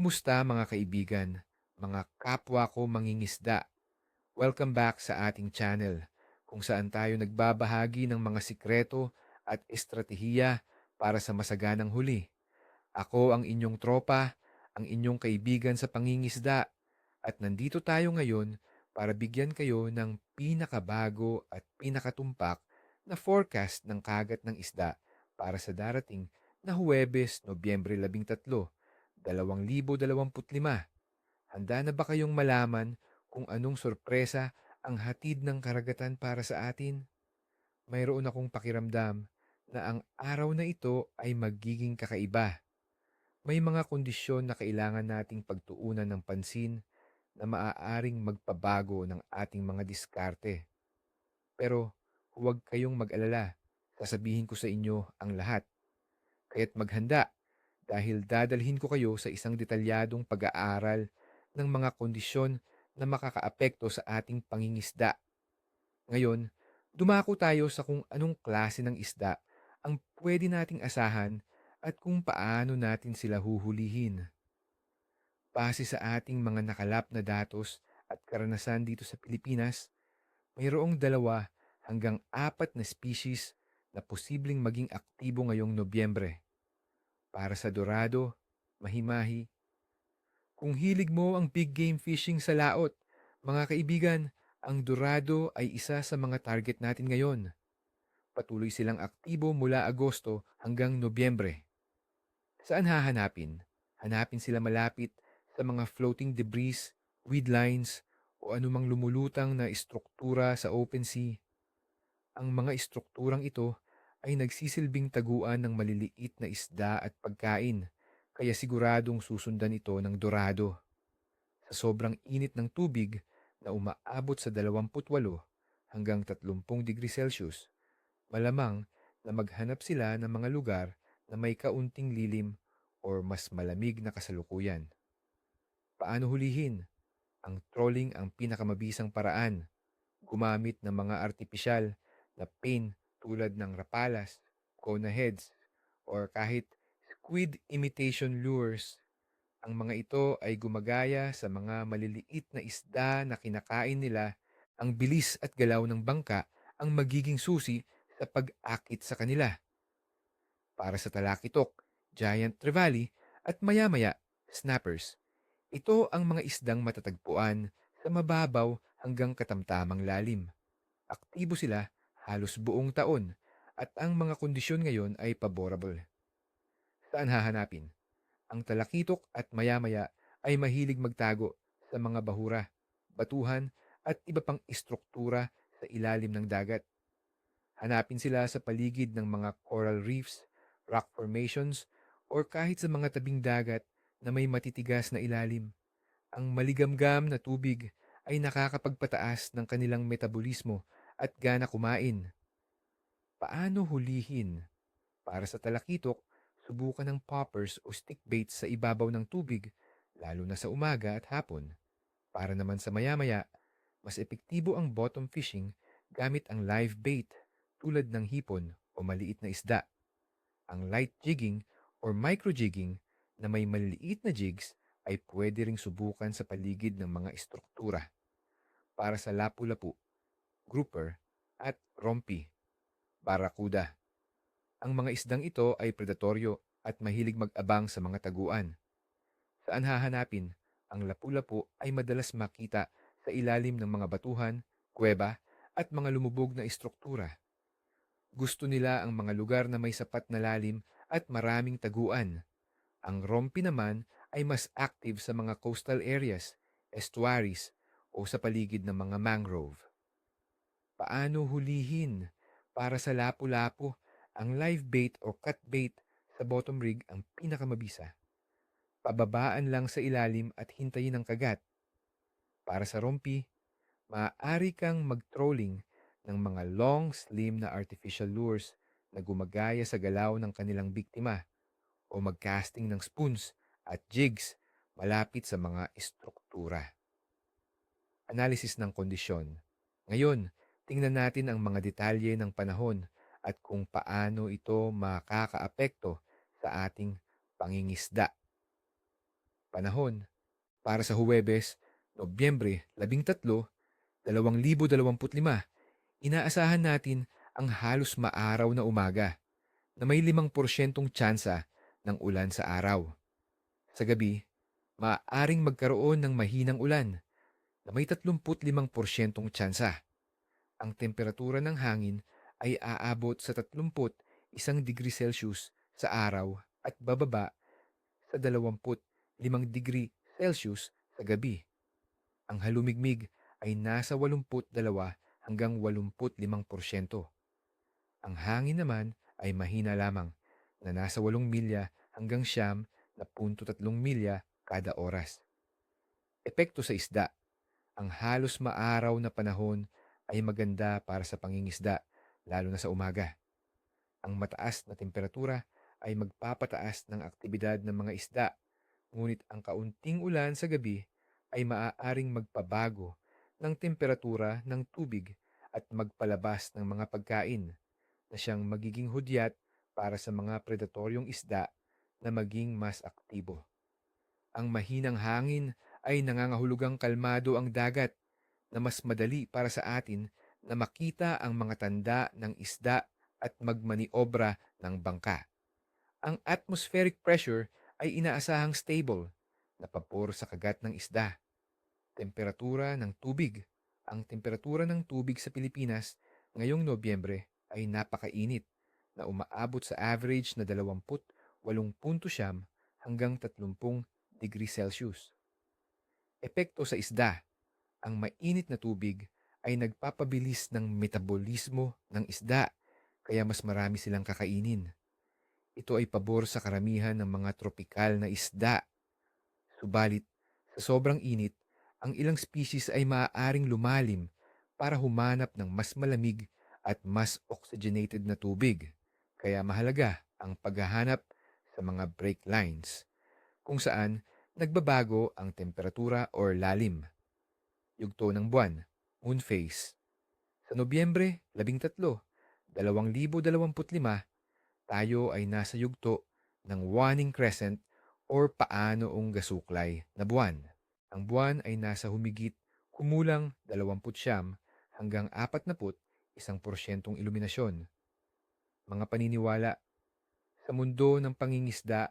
Kumusta mga kaibigan, mga kapwa ko mangingisda? Welcome back sa ating channel kung saan tayo nagbabahagi ng mga sikreto at estratehiya para sa masaganang huli. Ako ang inyong tropa, ang inyong kaibigan sa pangingisda at nandito tayo ngayon para bigyan kayo ng pinakabago at pinakatumpak na forecast ng kagat ng isda para sa darating na Huwebes, Nobyembre 13, 2025. Handa na ba kayong malaman kung anong sorpresa ang hatid ng karagatan para sa atin? Mayroon akong pakiramdam na ang araw na ito ay magiging kakaiba. May mga kondisyon na kailangan nating pagtuunan ng pansin na maaaring magpabago ng ating mga diskarte. Pero huwag kayong mag-alala, sasabihin ko sa inyo ang lahat. Kaya't maghanda dahil dadalhin ko kayo sa isang detalyadong pag-aaral ng mga kondisyon na makakaapekto sa ating pangingisda. Ngayon, dumako tayo sa kung anong klase ng isda ang pwede nating asahan at kung paano natin sila huhulihin. Base sa ating mga nakalap na datos at karanasan dito sa Pilipinas, mayroong dalawa hanggang apat na species na posibleng maging aktibo ngayong Nobyembre. Para sa dorado, mahimahi. Kung hilig mo ang big game fishing sa laot, mga kaibigan, ang dorado ay isa sa mga target natin ngayon. Patuloy silang aktibo mula Agosto hanggang Nobyembre. Saan hahanapin? Hanapin sila malapit sa mga floating debris, weed lines, o anumang lumulutang na istruktura sa open sea. Ang mga istrukturang ito ay nagsisilbing taguan ng maliliit na isda at pagkain, kaya siguradong susundan ito ng dorado. Sa sobrang init ng tubig na umaabot sa 28 hanggang 30 degrees Celsius, malamang na maghanap sila ng mga lugar na may kaunting lilim or mas malamig na kasalukuyan. Paano hulihin? Ang trolling ang pinakamabisang paraan. Gumamit ng mga artipisyal na pain tulad ng rapalas, cona heads, or kahit squid imitation lures. Ang mga ito ay gumagaya sa mga maliliit na isda na kinakain nila. Ang bilis at galaw ng bangka ang magiging susi sa pag-akit sa kanila. Para sa talakitok, giant trevally, at maya-maya, snappers. Ito ang mga isdang matatagpuan sa mababaw hanggang katamtamang lalim. Aktibo sila halos buong taon at ang mga kondisyon ngayon ay favorable. Saan hahanapin? Ang talakitok at maya-maya ay mahilig magtago sa mga bahura, batuhan at iba pang istruktura sa ilalim ng dagat. Hanapin sila sa paligid ng mga coral reefs, rock formations, or kahit sa mga tabing dagat na may matitigas na ilalim. Ang maligamgam na tubig ay nakakapagpataas ng kanilang metabolismo at gana kumain. Paano hulihin? Para sa talakitok, subukan ng poppers o stick baits sa ibabaw ng tubig, lalo na sa umaga at hapon. Para naman sa maya-maya, mas epektibo ang bottom fishing gamit ang live bait tulad ng hipon o maliit na isda. Ang light jigging or micro jigging na may maliliit na jigs ay pwede ring subukan sa paligid ng mga istruktura. Para sa lapu-lapu, grouper, at rompi, barakuda. Ang mga isdang ito ay predatoryo at mahilig mag-abang sa mga taguan. Saan hahanapin? Ang lapu-lapu ay madalas makita sa ilalim ng mga batuhan, kuweba, at mga lumubog na istruktura. Gusto nila ang mga lugar na may sapat na lalim at maraming taguan. Ang rompi naman ay mas active sa mga coastal areas, estuaries, o sa paligid ng mga mangrove. Paano hulihin? Para sa lapu-lapu, ang live bait o cut bait sa bottom rig ang pinakamabisa. Pababaan lang sa ilalim at hintayin ang kagat. Para sa rompi, maaari kang mag-trolling ng mga long, slim na artificial lures na gumagaya sa galaw ng kanilang biktima o mag-casting ng spoons at jigs malapit sa mga istruktura. Analysis ng kondisyon. Ngayon, tingnan natin ang mga detalye ng panahon at kung paano ito makakaapekto sa ating pangingisda. panahon para sa Huwebes, Nobyembre 13, 2025, inaasahan natin ang halos maaraw na umaga na may 5% tsansa ng ulan sa araw. Sa gabi, maaaring magkaroon ng mahinang ulan na may 35% tsansa. Ang temperatura ng hangin ay aabot sa 31 degree Celsius sa araw at bababa sa 25 degree Celsius sa gabi. Ang halumigmig ay nasa 82 hanggang 85%. Ang hangin naman ay mahina lamang na nasa 8 milya hanggang siyam na 0.3 milya kada oras. Epekto sa isda. Ang halos maaraw na panahon ay maganda para sa pangingisda, lalo na sa umaga. Ang mataas na temperatura ay magpapataas ng aktibidad ng mga isda, ngunit ang kaunting ulan sa gabi ay maaaring magpabago ng temperatura ng tubig at magpalabas ng mga pagkain na siyang magiging hudyat para sa mga predatoryong isda na maging mas aktibo. Ang mahinang hangin ay nangangahulugang kalmado ang dagat na mas madali para sa atin na makita ang mga tanda ng isda at magmaniobra ng bangka. Ang atmospheric pressure ay inaasahang stable na pabor sa kagat ng isda. Temperatura ng tubig. Ang temperatura ng tubig sa Pilipinas ngayong Nobyembre ay napakainit na umaabot sa average na 28.7 hanggang 30 degree Celsius. Epekto sa isda. Ang mainit na tubig ay nagpapabilis ng metabolismo ng isda kaya mas marami silang kakainin. Ito ay pabor sa karamihan ng mga tropikal na isda. Subalit, sa sobrang init, ang ilang species ay maaaring lumalim para humanap ng mas malamig at mas oxygenated na tubig. Kaya mahalaga ang paghahanap sa mga break lines kung saan nagbabago ang temperatura or lalim. Yugto ng buwan, moon phase. Sa Nobyembre 13, 2025, tayo ay nasa yugto ng waning crescent or paanoong gasuklay na buwan. Ang buwan ay nasa humigit kumulang 20 hanggang 40 isang porsyentong iluminasyon. Mga paniniwala. Sa mundo ng pangingisda,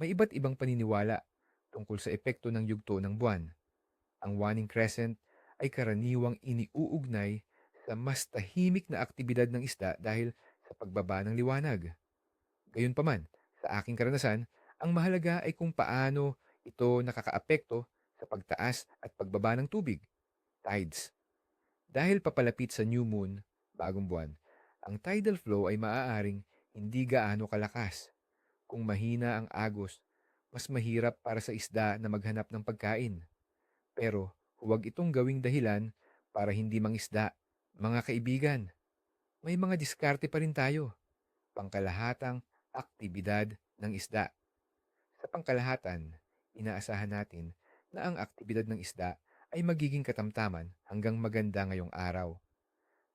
may iba't ibang paniniwala tungkol sa epekto ng yugto ng buwan. Ang waning crescent ay karaniwang iniuugnay sa mas tahimik na aktibidad ng isda dahil sa pagbaba ng liwanag. Gayunpaman, sa aking karanasan, ang mahalaga ay kung paano ito nakakaapekto sa pagtaas at pagbaba ng tubig, tides. Dahil papalapit sa new moon, bagong buwan, ang tidal flow ay maaaring hindi gaano kalakas. Kung mahina ang agos, mas mahirap para sa isda na maghanap ng pagkain. Pero huwag itong gawing dahilan para hindi mangisda. Mga kaibigan, may mga diskarte pa rin tayo. Pangkalahatang aktibidad ng isda. Sa pangkalahatan, inaasahan natin na ang aktibidad ng isda ay magiging katamtaman hanggang maganda ngayong araw.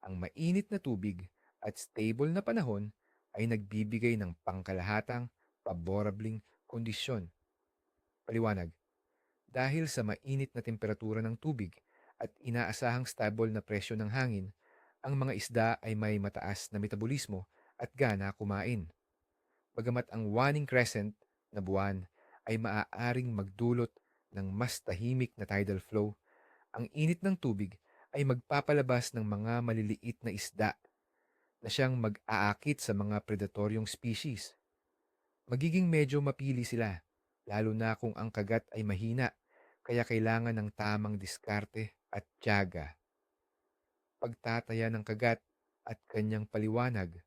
Ang mainit na tubig at stable na panahon ay nagbibigay ng pangkalahatang paborabling kondisyon. Paliwanag, dahil sa mainit na temperatura ng tubig at inaasahang stable na presyo ng hangin, ang mga isda ay may mataas na metabolismo at gana kumain. Bagamat ang waning crescent na buwan ay maaaring magdulot ng mas tahimik na tidal flow, ang init ng tubig ay magpapalabas ng mga maliliit na isda na siyang mag-aakit sa mga predatoryong species. Magiging medyo mapili sila, lalo na kung ang kagat ay mahina, kaya kailangan ng tamang diskarte at tiyaga. Pagtataya ng kagat at kanyang paliwanag,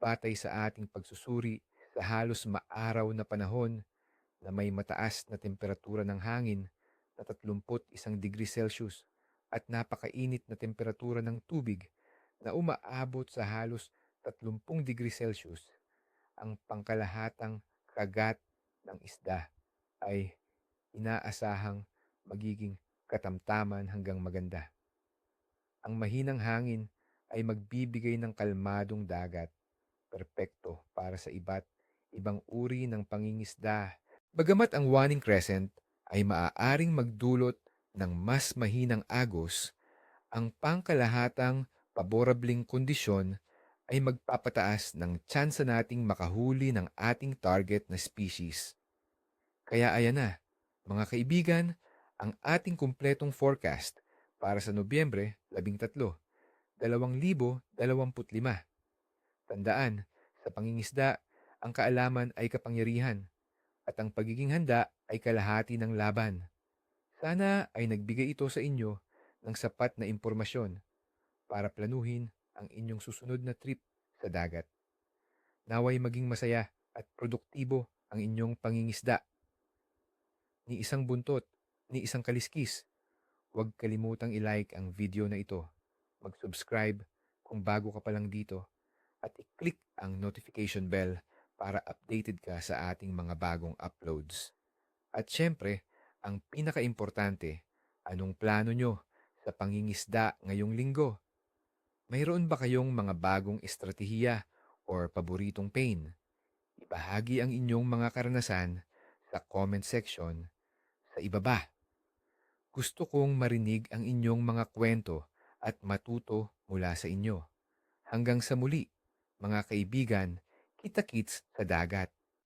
batay sa ating pagsusuri sa halos maaraw na panahon na may mataas na temperatura ng hangin na 31 degree Celsius at napakainit na temperatura ng tubig na umaabot sa halos 30 degree Celsius, ang pangkalahatang kagat ng isda ay inaasahang magiging katamtaman hanggang maganda. Ang mahinang hangin ay magbibigay ng kalmadong dagat, perpekto para sa iba't ibang uri ng pangingisda Bagamat ang waning crescent ay maaaring magdulot ng mas mahinang agos, ang pangkalahatang paborabling kondisyon ay magpapataas ng tsansa nating makahuli ng ating target na species. Kaya ayan na, mga kaibigan, ang ating kumpletong forecast para sa Nobyembre 13, 2025. Tandaan, sa pangingisda, ang kaalaman ay kapangyarihan at ang pagiging handa ay kalahati ng laban. Sana ay nagbigay ito sa inyo ng sapat na impormasyon para planuhin ang inyong susunod na trip sa dagat. Naway maging masaya at produktibo ang inyong pangingisda. Ni isang buntot, ni isang kaliskis. Huwag kalimutang i-like ang video na ito. Mag-subscribe kung bago ka pa lang dito at i-click ang notification bell para updated ka sa ating mga bagong uploads. At syempre, ang pinaka-importante, anong plano nyo sa pangingisda ngayong linggo? Mayroon ba kayong mga bagong estratehiya or paboritong pain? Ibahagi ang inyong mga karanasan sa comment section sa ibaba. Gusto kong marinig ang inyong mga kwento at matuto mula sa inyo. Hanggang sa muli, mga kaibigan, kita-kits sa dagat.